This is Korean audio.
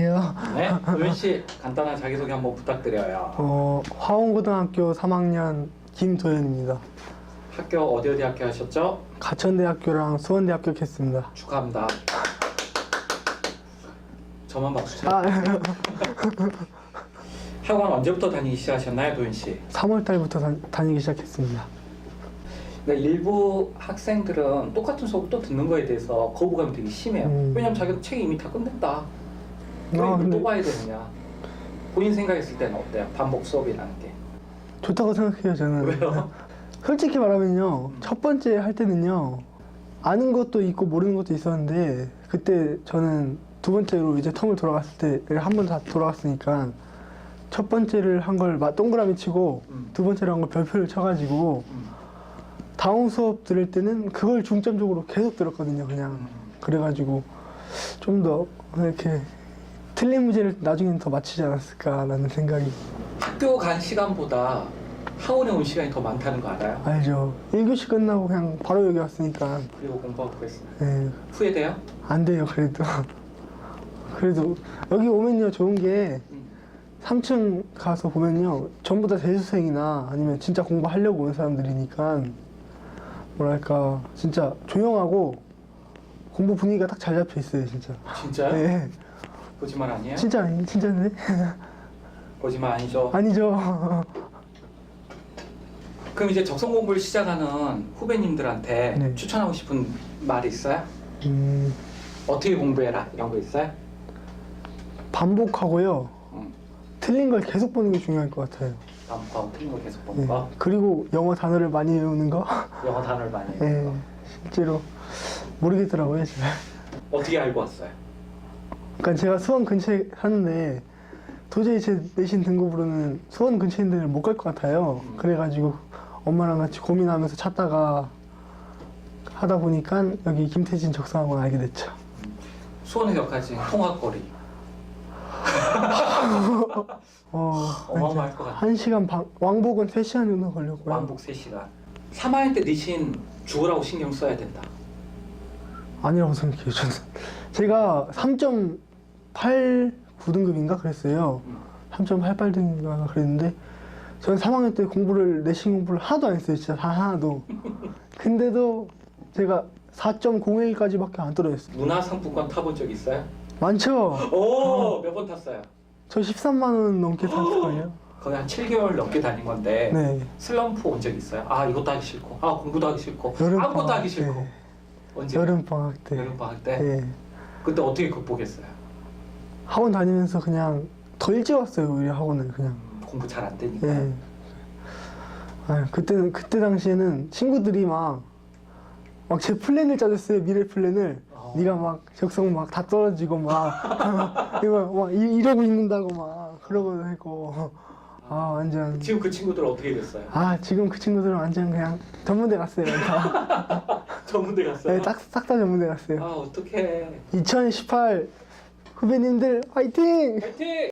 안녕하세요. 네, 도현 씨 간단한 자기소개 한번 부탁드려요. 어, 화원고등학교 3학년 김도현입니다. 학교 어디 어디 학교 하셨죠? 가천대학교랑 수원대학교 했습니다. 축하합니다. 저만 박수 쳐. 아, 학원 언제부터 다니기 시작하셨나요, 도현 씨? 3월 달부터 다, 다니기 시작했습니다. 그러니까 일부 학생들은 똑같은 수업 또 듣는 거에 대해서 거부감이 되게 심해요. 음. 왜냐면 자기는 책이 이미 다 끝냈다. 왜 아, 이걸 근데- 또 봐야 되느냐. 본인 생각했을 때는 어때요? 반복 수업이라는 게. 좋다고 생각해요, 저는. 왜요? 솔직히 말하면요, 첫 번째 할 때는요, 아는 것도 있고 모르는 것도 있었는데, 그때 저는 두 번째로 이제 텀을 돌아갔을 때, 한 번 다 돌아갔으니까, 첫 번째를 한 걸 동그라미 치고, 음. 두 번째로 한 걸 별표를 쳐가지고, 음. 다음 수업 들을 때는 그걸 중점적으로 계속 들었거든요, 그냥. 음. 그래가지고, 좀 더, 이렇게, 틀린 문제를 나중엔 더 맞추지 않았을까라는 생각이 학교 간 시간보다 학원에 온 시간이 더 많다는 거 알아요? 알죠. 1교시 끝나고 그냥 바로 여기 왔으니까, 그리고 공부하고 그랬어요. 예, 후회돼요? 안 돼요, 그래도. 그래도, 여기 오면요, 좋은 게, 음. 3층 가서 보면요, 전부 다 재수생이나 아니면 진짜 공부하려고 온 사람들이니까, 뭐랄까, 진짜 조용하고, 공부 분위기가 딱 잘 잡혀 있어요, 진짜. 진짜요? 예. 거짓말 아니에요? 진짜, 아니, 진짜인데? 거짓말 아니죠? 아니죠. 그럼 이제 적성 공부를 시작하는 후배님들한테 네. 추천하고 싶은 말이 있어요? 음, 어떻게 공부해라 이런 거 있어요? 반복하고요. 음. 틀린 걸 계속 보는 게 중요할 것 같아요. 반복하고 틀린 거 계속 보는 예. 거 그리고 영어 단어를 많이 외우는 거. 영어 단어를 많이 예. 외우는 거 실제로 모르겠더라고요, 제가. 어떻게 알고 왔어요? 그러니까 제가 수원 근처에 사는데 도저히 제 내신 등급으로는 수원 있는 데를 못 갈 것 같아요. 음. 그래가지고 엄마랑 같이 고민하면서 찾다가 하다 보니까 여기 김태진 적성학원 알게 됐죠. 수원에서 가진 통학거리 어, 어마어마할 것 같아요 한 시간 반, 왕복은 3시간 정도 걸렸고요. 왕복 3시간 3학년 때 내신 죽으라고 신경 써야 된다 아니라고 생각해요, 저는. 제가 3.8 9등급인가 그랬어요. 음. 3.88등인가 그랬는데 저는 3학년 때 공부를 내신 공부를 하나도 안 했어요 진짜 다 하나도 근데도 제가 4.01까지밖에 안 떨어졌어요 문화 상품권 타본 적 있어요? 많죠? 오! 몇 번 탔어요? 저 13만 원 넘게 탔을걸요 거의 한 7개월 넘게 다닌 건데 네 슬럼프 온 적 있어요? 아 이것도 하기 싫고 아 공부도 하기 싫고 여름 아무것도 방학 하기 싫고 때. 언제? 여름 방학 때 여름 방학 때? 네. 그때 어떻게 극복했어요? 학원 다니면서 그냥 더 일찍 왔어요 오히려 학원을 그냥 음, 공부 잘 안 되니까 예. 아 그때는 그때 당시에는 친구들이 막 막 제 플랜을 짜줬어요 미래 플랜을 어. 네가 막 적성 막 다 떨어지고 막 이거 막 이- 이러고 있는다고 막 그러고 했고 아 완전 지금 그 친구들 어떻게 됐어요? 아 지금 그 친구들은 완전 그냥 전문대 갔어요 다. 전문대 갔어요? 네, 싹싹 다 전문대 갔어요 아 어떡해 2018 후배님들 화이팅! 파이팅!